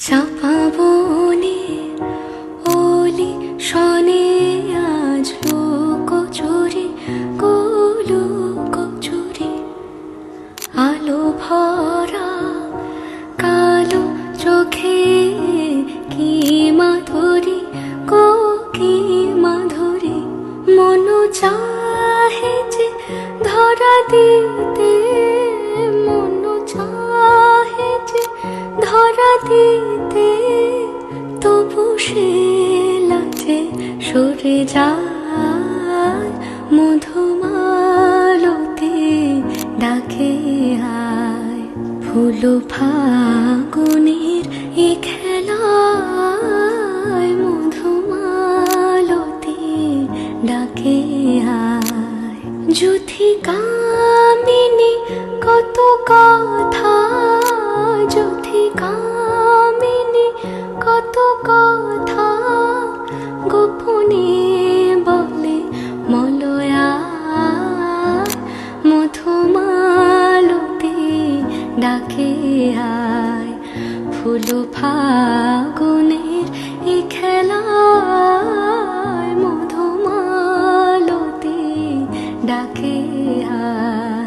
চাপা বনে ওলি শনে আজ লোক চুরি গোলোক চুরি। আলো ভরা, কালো চোখে কি মাধুরী, কো কি মাধুরী? মন চাহে যে ধরা দিতে দিতে তবু সে লাজে সরে যায় মধুমালতে ডাকে আয়। ফুল ফাগুনের এ খেলায় মধুমালতে ডাকে আয়। যুথি কামিনী কত কথা, যুথি কামিনী কত কথা গোপনে বলে মলয়া। মধুমালতি ডাকে আয়। ফুল ফাগুনের এ খেলায় মধুমালতি ডাকে আয়।